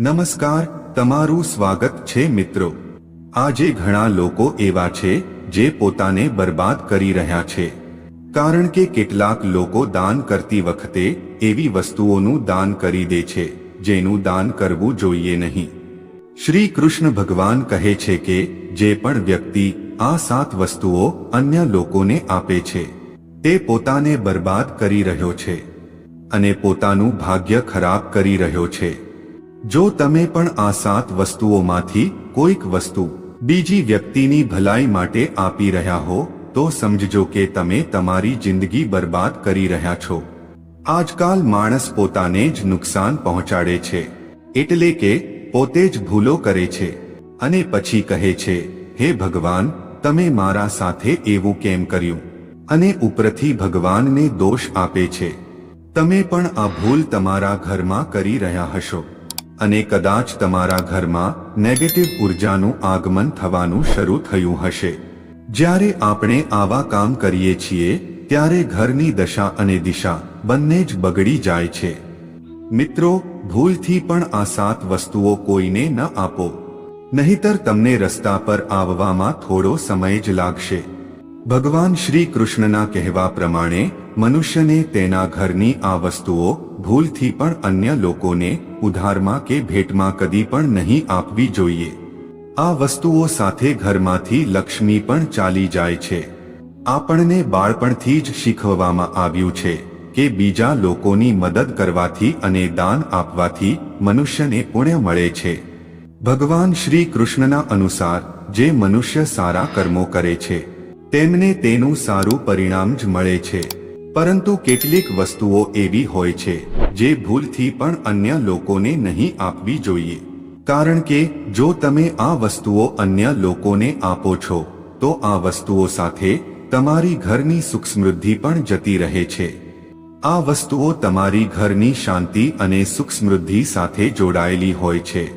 નમસ્કાર, તમારું સ્વાગત છે મિત્રો. આજે ઘણા લોકો એવા છે, જે પોતાને બરબાદ કરી રહ્યા છે. કારણ કે કેટલાક લોકો દાન કરતી વખતે એવી વસ્તુઓનું દાન કરી દે છે, જેનું દાન કરવું જોઈએ નહીં. શ્રી કૃષ્ણ ભગવાન કહે છે કે, જે પણ વ્યક્તિ આ સાત વસ્તુઓ અન્ય લોકોને આપે છે, તે પોતાને બરબાદ કરી રહ્યો છે. અને પોતાનું ભાગ્ય ખરાબ કરી રહ્યો છે. જો તમે પણ આ સાત વસ્તુઓમાંથી કોઈક વસ્તુ બીજી વ્યક્તિની ભલાઈ માટે આપી રહ્યા હો, તો સમજજો કે તમે તમારી જિંદગી બરબાદ કરી રહ્યા છો. આજકાલ માણસ પોતાને જ નુકસાન પહોંચાડે છે. એટલે કે, પોતે જ ભૂલો કરે છે. અને પછી કહે છે, હે ભગવાન, તમે મારા સાથે એવું કેમ કર્યું? અને ઉપરથી ભગવાનને દોષ આપે છે. તમે પણ આ ભૂલ તમારા ઘરમાં કરી રહ્યા હશો. અને કદાચ તમારા ઘરમાં નેગેટિવ ઉર્જાનું આગમન થવાનું શરૂ થયું હશે. જ્યારે આપણે આવા કામ કરીએ છીએ, ત્યારે ઘરની દશા અને દિશા બંને જ બગડી જાય છે. મિત્રો, ભૂલથી પણ આ સાત વસ્તુઓ કોઈને ન આપો. નહીતર તમને રસ્તા પર આવવામાં થોડો સમય જ લાગશે. ભગવાન શ્રી કૃષ્ણના કહેવા પ્રમાણે, મનુષ્યને તેના ઘરની આ વસ્તુઓ ભૂલથી પણ અન્ય લોકોને ઉધારમાં કે ભેટમાં કદી પણ નહીં આપવી જોઈએ. આ વસ્તુઓ સાથે ઘરમાંથી લક્ષ્મી પણ ચાલી જાય છે. આપણને બાળપણથી જ શીખવવામાં આવ્યું છે કે બીજા લોકોની મદદ કરવાથી અને દાન આપવાથી મનુષ્યને પુણ્ય મળે છે. ભગવાન શ્રી કૃષ્ણના અનુસાર, જે મનુષ્ય સારા કર્મો કરે છે, તેમને તેનું સારું પરિણામ જ મળે છે. પરંતુ કેટલીક વસ્તુઓ એવી હોય છે, જે ભૂલથી પણ અન્ય લોકોને નહીં આપવી જોઈએ. કારણ કે, જો તમે આ વસ્તુઓ અન્ય લોકોને આપો છો, તો આ વસ્તુઓ સાથે તમારી ઘરની સુખ સમૃદ્ધિ પણ જતી રહે છે. આ વસ્તુઓ તમારી ઘરની શાંતિ અને સુખ સમૃદ્ધિ સાથે જોડાયેલી હોય છે.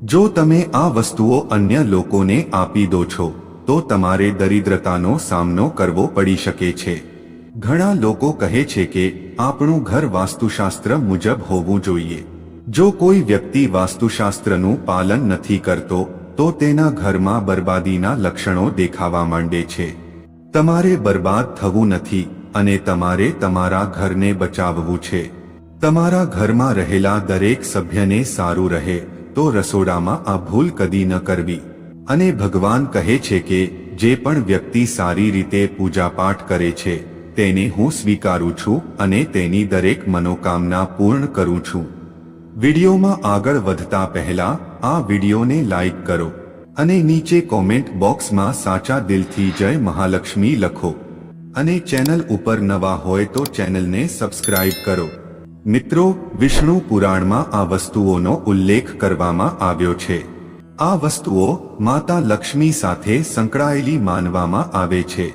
જો તમે આ વસ્તુઓ અન્ય લોકોને આપી દો છો, તો તમારે દરિદ્રતાનો સામનો કરવો પડી શકે છે. ઘણા લોકો કહે છે કે આપણું ઘર વાસ્તુશાસ્ત્ર મુજબ હોવું જોઈએ. જો કોઈ વ્યક્તિ વાસ્તુશાસ્ત્રનું પાલન નથી કરતો, તો તેના ઘરમાં બરબાદીના લક્ષણો દેખાવા માંડે છે. તમારે બરબાદ થવું નથી અને તમારે તમારા ઘરને બચાવવું છે. તમારા ઘરમાં રહેલા દરેક સભ્યને સારું રહે, તો રસોડામાં આ ભૂલ કદી ન કરવી. અને ભગવાન કહે છે કે, જે પણ વ્યક્તિ સારી રીતે પૂજાપાઠ કરે છે તેને હું સ્વીકારું છું અને તેની દરેક મનોકામના પૂર્ણ કરું છું. વિડીયોમાં આગળ વધતા પહેલા આ વિડીયોને લાઈક કરો અને નીચે કોમેન્ટ બોક્સમાં સાચા દિલથી જય મહાલક્ષ્મી લખો. અને ચેનલ ઉપર નવા હોય તો ચેનલને સબસ્ક્રાઇબ કરો. મિત્રો, વિષ્ણુ પુરાણમાં આ વસ્તુઓનો ઉલ્લેખ કરવામાં આવ્યો છે. આ વસ્તુઓ માતા લક્ષ્મી સાથે સંકળાયેલી માનવામાં આવે છે.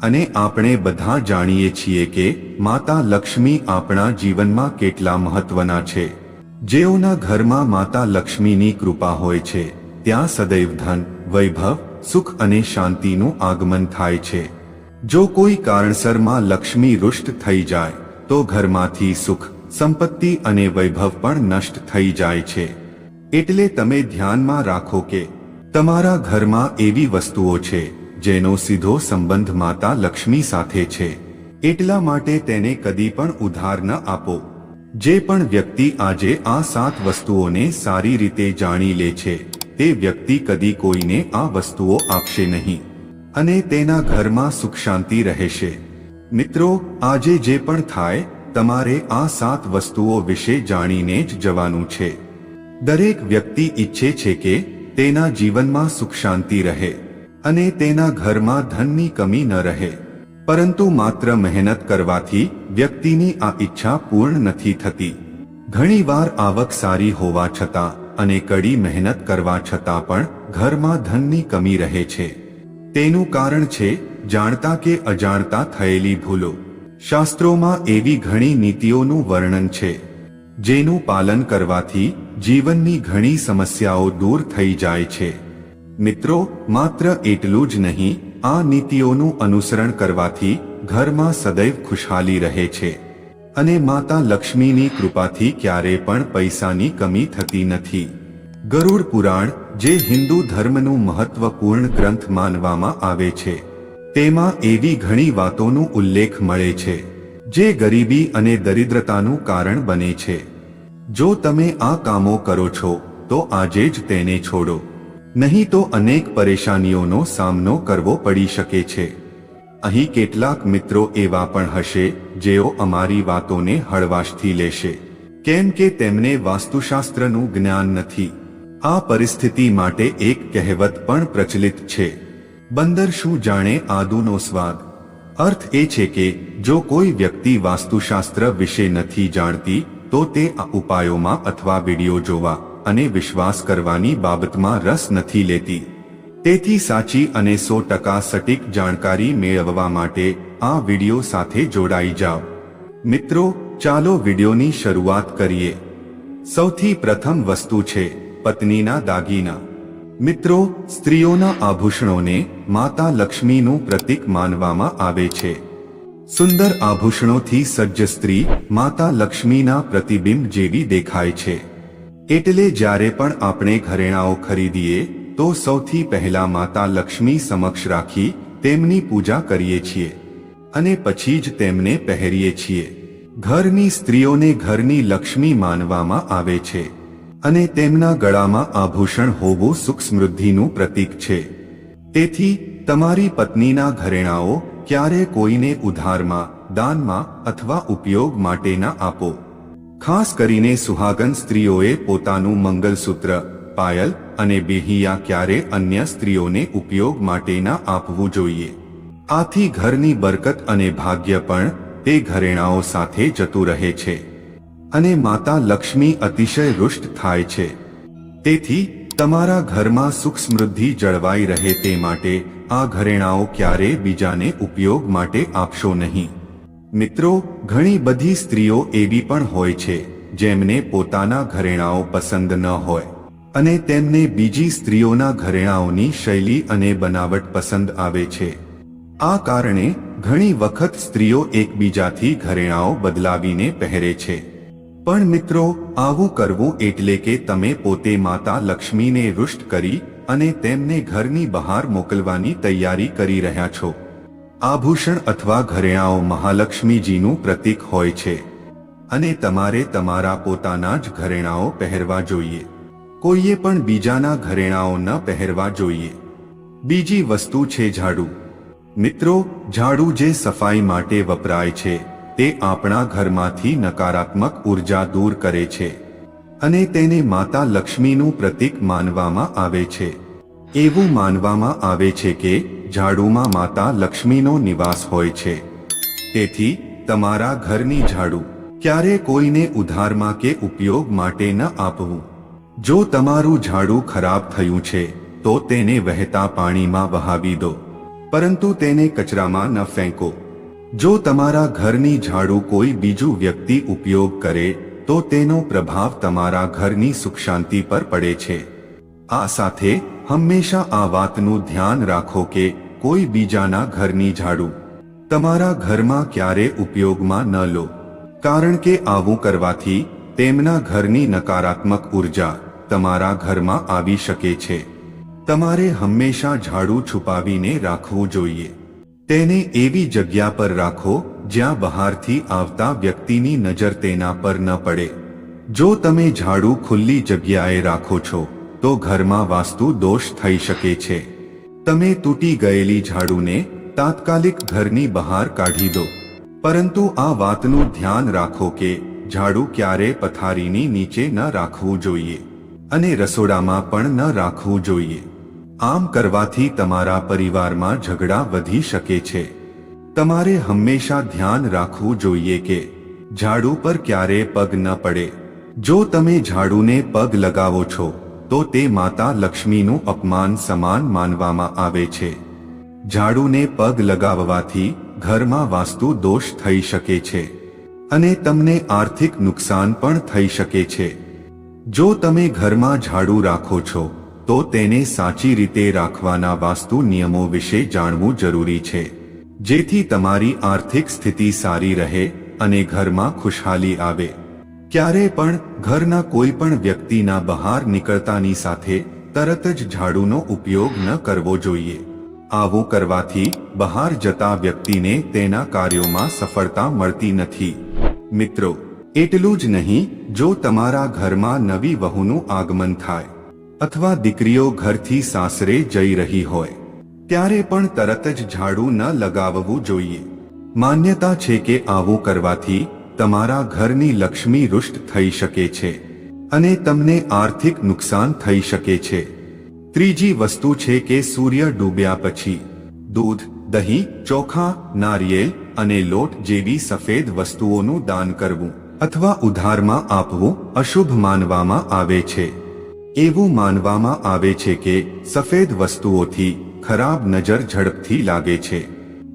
અને આપણે બધા જાણીએ છીએ કે માતા લક્ષ્મી આપણા જીવનમાં કેટલા મહત્વના છે. જેઓના ઘરમાં માતા લક્ષ્મીની કૃપા હોય છે, ત્યાં સદૈવ ધન, વૈભવ, સુખ અને શાંતિનું આગમન થાય છે. જો કોઈ કારણસરમાં લક્ષ્મી રુષ્ટ થઈ જાય, તો ઘરમાંથી સુખ, સંપત્તિ અને વૈભવ પણ નષ્ટ થઈ જાય છે. એટલે તમે ધ્યાનમાં રાખો કે તમારા ઘરમાં એવી વસ્તુઓ છે જેનો સીધો સંબંધ માતા લક્ષ્મી સાથે છે. એટલા માટે તેને કદી પણ ઉધાર ન આપો. જે પણ વ્યક્તિ આજે આ સાત વસ્તુઓને સારી રીતે જાણી લે છે, તે વ્યક્તિ કદી કોઈને આ વસ્તુઓ આપશે નહીં. અને તેના ઘરમાં સુખ શાંતિ રહેશે. મિત્રો, આજે જે પણ થાય, તમારે આ સાત વસ્તુઓ વિશે જાણીને જ જવાનું છે. દરેક વ્યક્તિ ઈચ્છે છે કે તેના જીવનમાં સુખ શાંતિ રહે. અને તેના ઘરમાં ધનની કમી ન રહે. પરંતુ માત્ર મહેનત કરવાથી વ્યક્તિની આ ઈચ્છા પૂર્ણ નથી થતી. ઘણીવાર આવક સારી હોવા છતાં અને કડી મહેનત કરવા છતાં પણ ઘરમાં ધનની કમી રહે છે. તેનું કારણ છે જાણતા કે અજાણતા થયેલી ભૂલો. શાસ્ત્રોમાં એવી ઘણી નીતિઓનું વર્ણન છે, જેનું પાલન કરવાથી જીવનની ઘણી સમસ્યાઓ દૂર થઈ જાય છે. મિત્રો, માત્ર એટલું જ નહીં, આ નીતિઓનું અનુસરણ કરવાથી ઘરમાં સદૈવ ખુશહાલી રહે છે. અને માતા લક્ષ્મીની કૃપાથી ક્યારે પણ પૈસાની કમી થતી નથી. ગરુડ પુરાણ, જે હિન્દુ ધર્મનું મહત્વપૂર્ણ ગ્રંથ માનવામાં આવે છે, તેમાં એવી ઘણી વાતોનો ઉલ્લેખ મળે છે, જે ગરીબી અને દરિદ્રતાનું કારણ બને છે. જો તમે આ કામો કરો છો, તો આજે જ તેને છોડો. નહીં તો અનેક પરેશાનીઓનો સામનો કરવો પડી શકે છે. અહીં કેટલાક મિત્રો એવા પણ હશે, જેઓ અમારી વાતોને હળવાશથી લેશે. કેમ કે તેમને વાસ્તુશાસ્ત્રનું જ્ઞાન નથી. આ પરિસ્થિતિ માટે એક કહેવત પણ પ્રચલિત છે. બંદર શું જાણે આદુનો સ્વાદ? અર્થ એ છે કે, જો કોઈ વ્યક્તિ વાસ્તુશાસ્ત્ર વિશે નથી જાણતી, તો તે આ ઉપાયોમાં અથવા વીડિયો જોવા અને વિશ્વાસ કરવાની બાબતમાં રસ નથી લેતી. તેથી સાચી અને સો ટકા સટીક જાણકારી મેળવવા માટે આ વીડિયો સાથે જોડાઈ જાઓ. મિત્રો, ચાલો વિડીયોની શરૂઆત કરીએ. સૌથી પ્રથમ વસ્તુ છે, પત્નીના દાગીના. મિત્રો, સ્ત્રીઓના આભૂષણોને માતા લક્ષ્મીનું પ્રતીક માનવામાં આવે છે. સુંદર આભૂષણોથી સજ્જ સ્ત્રી માતા લક્ષ્મીના પ્રતિબિંબ જેવી દેખાય છે. એટલે જ્યારે પણ આપણે ઘરેણાઓ ખરીદીએ, તો સૌથી પહેલા માતા લક્ષ્મી સમક્ષ રાખી તેમની પૂજા કરીએ છીએ. અને પછી જ તેમને પહેરીએ છીએ. ઘરની સ્ત્રીઓને ઘરની લક્ષ્મી માનવામાં આવે છે. અને તેમના ગળામાં આભૂષણ હોવું સુખ સમૃદ્ધિનું પ્રતીક છે. તેથી, તમારી પત્નીના ઘરેણાઓ ક્યારે કોઈને ઉધારમાં, દાનમાં અથવા ઉપયોગ માટે ના આપો. ખાસ કરીને સુહાગન સ્ત્રીઓએ પોતાનું મંગલસૂત્ર, પાયલ અને બેહિયા ક્યારે અન્ય સ્ત્રીઓને ઉપયોગ માટે ના આપવું જોઈએ. આથી ઘરની બરકત અને ભાગ્ય પણ તે ઘરેણાઓ સાથે જતું રહે છે. અને માતા લક્ષ્મી અતિશય રુષ્ટ થાય છે. તેથી, તમારા ઘરમાં સુખ સમૃદ્ધિ જળવાઈ રહે તે માટે આ ઘરેણાઓ ક્યારે બીજાને ઉપયોગ માટે આપશો નહીં. મિત્રો, ઘણી બધી સ્ત્રીઓ એવી પણ હોય છે, જેમને પોતાના ઘરેણાઓ પસંદ ન હોય. અને તેમને બીજી સ્ત્રીઓના ઘરેણાઓની શૈલી અને બનાવટ પસંદ આવે છે. આ કારણે ઘણી વખત સ્ત્રીઓ એકબીજાથી ઘરેણાઓ બદલાવીને પહેરે છે. પણ મિત્રો, આવું કરવું એટલે કે તમે પોતે માતા લક્ષ્મીને રુષ્ટ કરી અને તેમને ઘરની બહાર મોકલવાની તૈયારી કરી રહ્યા છો. આભૂષણ અથવા ઘરેણાઓ મહાલક્ષ્મીજીનું પ્રતીક હોય છે. અને તમારે તમારા પોતાના જ ઘરેણાઓ પહેરવા જોઈએ. કોઈએ પણ બીજાના ઘરેણાઓ ન પહેરવા જોઈએ. બીજી વસ્તુ છે ઝાડુ. મિત્રો, ઝાડુ જે સફાઈ માટે વપરાય છે, તે આપણા ઘરમાંથી નકારાત્મક ઊર્જા દૂર કરે છે. અને તેને માતા લક્ષ્મીનું પ્રતીક માનવામાં આવે છે. એવું માનવામાં આવે છે કે ઝાડુમાં માતા લક્ષ્મીનો નિવાસ હોય છે. તેથી, તમારા ઘરની ઝાડુ ક્યારે કોઈને ઉધારમાં કે ઉપયોગ માટે ન આપવું. જો તમારું ઝાડુ ખરાબ થયું છે, તો તેને વહેતા પાણીમાં વહાવી દો. પરંતુ તેને કચરામાં ન ફેંકો. જો તમારા ઘરની ઝાડુ કોઈ બીજું વ્યક્તિ ઉપયોગ કરે, તો તેનો પ્રભાવ તમારા ઘરની સુખ શાંતિ પર પડે છે. આ સાથે, હંમેશા આ વાતનું ધ્યાન રાખો કે કોઈ બીજાના ઘરની ઝાડુ. તમારા ઘરમાં ક્યારે ઉપયોગમાં ન લો. કારણ કે આવું કરવાથી તેમના ઘરની નકારાત્મક ઊર્જા તમારા ઘરમાં આવી શકે છે. તમારે હંમેશા ઝાડુ છુપાવીને રાખવું જોઈએ. તેને એવી જગ્યા પર રાખો જ્યાં બહારથી આવતા વ્યક્તિની નજર તેના પર ન પડે. જો તમે ઝાડુ ખુલ્લી જગ્યાએ રાખો છો, તો ઘરમાં વાસ્તુ દોષ થઈ શકે છે. તમે તૂટી ગયેલી ઝાડુને તાત્કાલિક ઘરની બહાર કાઢી દો. પરંતુ આ વાતનું ધ્યાન રાખો કે ઝાડુ ક્યારે પથારીની નીચે ન રાખવું જોઈએ અને રસોડામાં પણ ન રાખવું જોઈએ. આમ કરવાથી તમારા પરિવારમાં ઝઘડા વધી શકે છે. તમારે હંમેશા ધ્યાન રાખવું જોઈએ કે ઝાડુ પર ક્યારે પગ ન પડે. જો તમે ઝાડુને પગ લગાવો છો તો તે માતા લક્ષ્મીનું અપમાન સમાન માનવામાં આવે છે. ઝાડુને પગ લગાવવાથી ઘરમાં વાસ્તુ દોષ થઈ શકે છે. અને તમને આર્થિક નુકસાન પણ થઈ શકે છે. જો તમે ઘરમાં ઝાડુ રાખો છો, તો તેને સાચી રીતે રાખવાના વાસ્તુ નિયમો વિશે જાણવું જરૂરી છે. જેથી તમારી આર્થિક સ્થિતિ સારી રહે અને ઘરમાં ખુશહાલી આવે. ક્યારે પણ ઘરના કોઈ પણ વ્યક્તિના બહાર નીકળતાની સાથે તરત જ ઝાડુનો ઉપયોગ ન કરવો જોઈએ. આવું કરવાથી બહાર જતા વ્યક્તિને તેના કાર્યોમાં સફળતા મળતી નથી. મિત્રો, એટલું જ નહીં, જો તમારા ઘરમાં નવી વહુનું આગમન થાય, અથવા દીકરીઓ ઘરથી સાસરે જઈ રહી હોય, ત્યારે પણ તરત જ ઝાડુ ન લગાવવું જોઈએ. માન્યતા છે કે આવું કરવાથી તમારા ઘરની લક્ષ્મી રુષ્ટ થઈ શકે છે અને તમને આર્થિક નુકસાન થઈ શકે છે. ત્રીજી વસ્તુ છે કે સૂર્ય ડૂબ્યા પછી દૂધ, દહીં, ચોખા, નારિયેલ અને લોટ જેવી સફેદ વસ્તુઓનું દાન કરવું અથવા ઉધારમાં આપવું અશુભ માનવામાં આવે છે. એવું માનવામાં આવે છે કે સફેદ વસ્તુઓથી ખરાબ નજર ઝડપથી લાગે છે.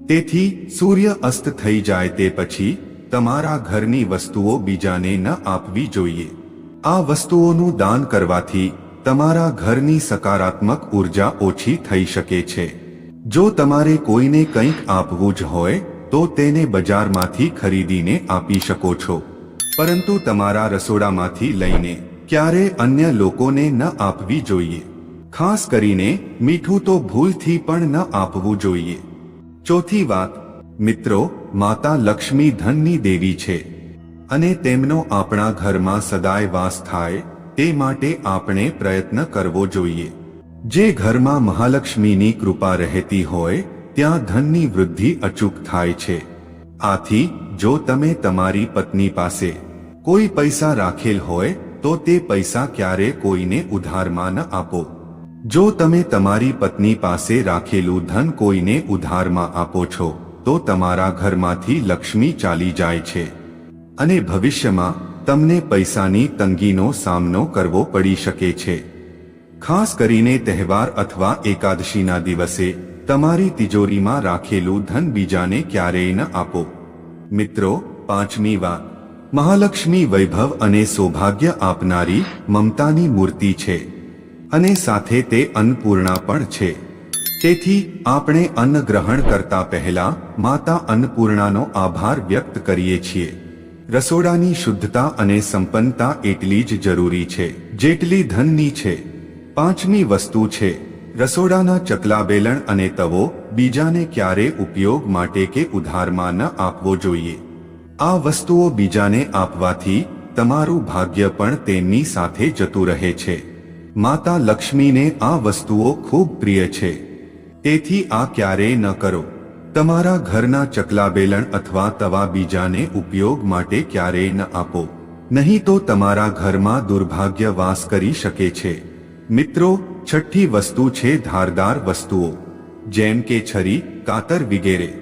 તેથી સૂર્ય અસ્ત થઈ જાય તે પછી તમારા ઘરની વસ્તુઓ બીજાને ન આપવી જોઈએ. આ વસ્તુઓનું દાન કરવાથી તમારા ઘરની સકારાત્મક ઊર્જા ઓછી થઈ શકે છે. જો તમારે કોઈને કંઈક આપવું જ હોય, તો તેને બજારમાંથી ખરીદીને આપી શકો છો. પરંતુ તમારા રસોડામાંથી લઈને ક્યારે અન્ય લોકોને ન આપવી જોઈએ. ખાસ કરીને મીઠું તો ભૂલથી પણ ન આપવું જોઈએ. ચોથી વાત મિત્રો, માતા લક્ષ્મી ધનની દેવી છે અને તેમનો આપણા ઘરમાં સદાય વાસ થાય તે માટે આપણે પ્રયત્ન કરવો જોઈએ. જે ઘરમાં મહાલક્ષ્મીની કૃપા રહેતી હોય, ત્યાં ધનની વૃદ્ધિ અચૂક થાય છે. આથી, જો તમે તમારી પત્ની પાસે કોઈ પૈસા રાખેલ હોય, તો તે પૈસા ક્યારે કોઈને ઉધારમાં ન આપો. જો તમે તમારી પત્ની પાસે રાખેલું ધન કોઈને ઉધારમાં આપો છો તો તમારા ઘરમાંથી લક્ષ્મી ચાલી જાય છે. અને ભવિષ્યમાં તમને પૈસાની તંગીનો સામનો કરવો પડી શકે છે. ખાસ કરીને તહેવાર અથવા એકાદશીના દિવસે તમારી તિજોરીમાં રાખેલું ધન બીજાને ક્યારેય ન આપો. મિત્રો, પાંચમી વાત. મહાલક્ષ્મી વૈભવ અને સૌભાગ્ય આપનારી મમતાની મૂર્તિ છે. અને સાથે તે અન્નપૂર્ણા પણ છે. તેથી આપણે અન્ન ગ્રહણ કરતા પહેલા માતા અન્નપૂર્ણાનો આભાર વ્યક્ત કરીએ છીએ. રસોડાની શુદ્ધતા અને સંપન્નતા એટલી જ જરૂરી છે, જેટલી ધનની છે. પાંચમી વસ્તુ છે, રસોડાના ચકલા બેલણ અને તવો બીજાને ક્યારે ઉપયોગ માટે કે ઉધારમાં ન આપવો જોઈએ. આ વસ્તુઓ બીજાને આપવાથી તમારું ભાગ્ય પણ તેમની સાથે જતું રહે છે. માતા લક્ષ્મીને આ વસ્તુઓ ખૂબ પ્રિય છે. તેથી આ ક્યારેય ન કરો. તમારા ઘરના ચકલા બેલણ અથવા તવા બીજાને ઉપયોગ માટે ક્યારેય ન આપો. નહીં તો તમારા ઘરમાં દુર્ભાગ્ય વાસ કરી શકે છે. મિત્રો, છઠ્ઠી વસ્તુ છે ધારદાર વસ્તુઓ. જેમ કે છરી, કાતર વગેરે.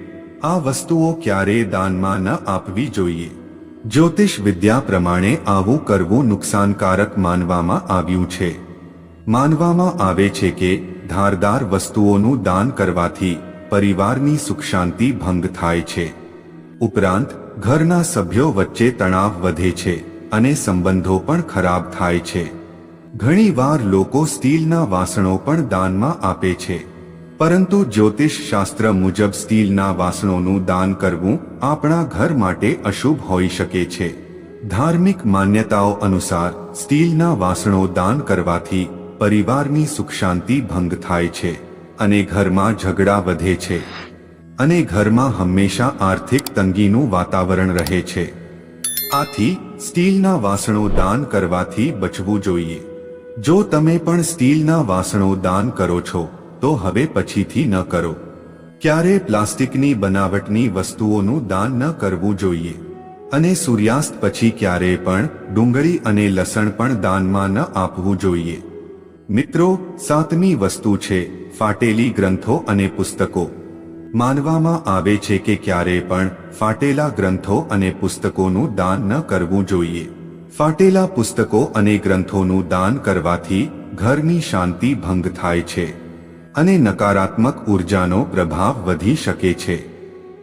આ વસ્તુઓ ક્યારેય દાનમાં ન આપવી જોઈએ. જ્યોતિષ વિદ્યા પ્રમાણે આવું કરવું નુકસાનકારક માનવામાં આવ્યું છે. માનવામાં આવે છે કે ધારદાર વસ્તુઓનું દાન કરવાથી પરિવારની સુખ શાંતિ ભંગ થાય છે. ઉપરાંત, ઘરના સભ્યો વચ્ચે તણાવ વધે છે અને સંબંધો પણ ખરાબ થાય છે. ઘણીવાર લોકો સ્ટીલના વાસણો પણ દાનમાં આપે છે. પરંતુ જ્યોતિષ શાસ્ત્ર મુજબ સ્ટીલના વાસણોનું દાન કરવું આપણા ઘર માટે અશુભ હોઈ શકે છે. ધાર્મિક માન્યતાઓ અનુસાર સ્ટીલના વાસણો દાન કરવાથી પરિવારની સુખ શાંતિ ભંગ થાય છે અને ઘરમાં ઝઘડા વધે છે. અને ઘરમાં હંમેશા આર્થિક તંગીનું વાતાવરણ રહે છે. આથી સ્ટીલના વાસણો દાન કરવાથી બચવું જોઈએ. જો તમે પણ સ્ટીલના વાસણો દાન કરો છો, તો હવે પછીથી ન કરો. ક્યારે પ્લાસ્ટિકની બનાવટની વસ્તુઓનું દાન ન કરવું જોઈએ. અને સૂર્યાસ્ત પછી ક્યારે પણ ડુંગળી અને લસણ પણ દાનમાં ન આપવું જોઈએ. મિત્રો, સાતમી વસ્તુ છે, ફાટેલી ગ્રંથો અને પુસ્તકો. માનવામાં આવે છે કે ક્યારે પણ ફાટેલા ગ્રંથો અને પુસ્તકોનું દાન ન કરવું જોઈએ. ફાટેલા પુસ્તકો અને ગ્રંથોનું દાન કરવાથી ઘરની શાંતિ ભંગ થાય છે અને નકારાત્મક ઉર્જાનો પ્રભાવ વધી શકે છે.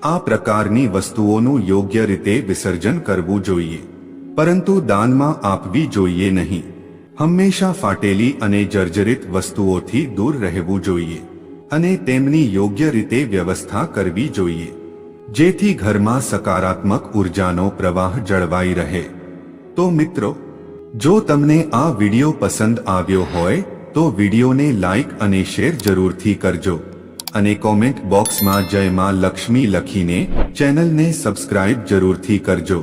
આ પ્રકારની વસ્તુઓનું યોગ્ય રીતે વિસર્જન કરવું જોઈએ. પરંતુ દાનમાં આપવી જોઈએ નહીં. હંમેશા ફાટેલી અને જર્જરિત વસ્તુઓથી દૂર રહેવું જોઈએ અને તેમની યોગ્ય રીતે વ્યવસ્થા કરવી જોઈએ, જેથી ઘરમાં સકારાત્મક ઉર્જાનો પ્રવાહ જળવાઈ રહે. તો મિત્રો, જો તમને આ વિડિયો પસંદ આવ્યો હોય, તો વિડિયોને લાઈક અને શેર જરૂરથી કરજો અને કોમેન્ટ બોક્સમાં જય માં લક્ષ્મી લખીને ચેનલને સબસ્ક્રાઇબ જરૂરથી કરજો.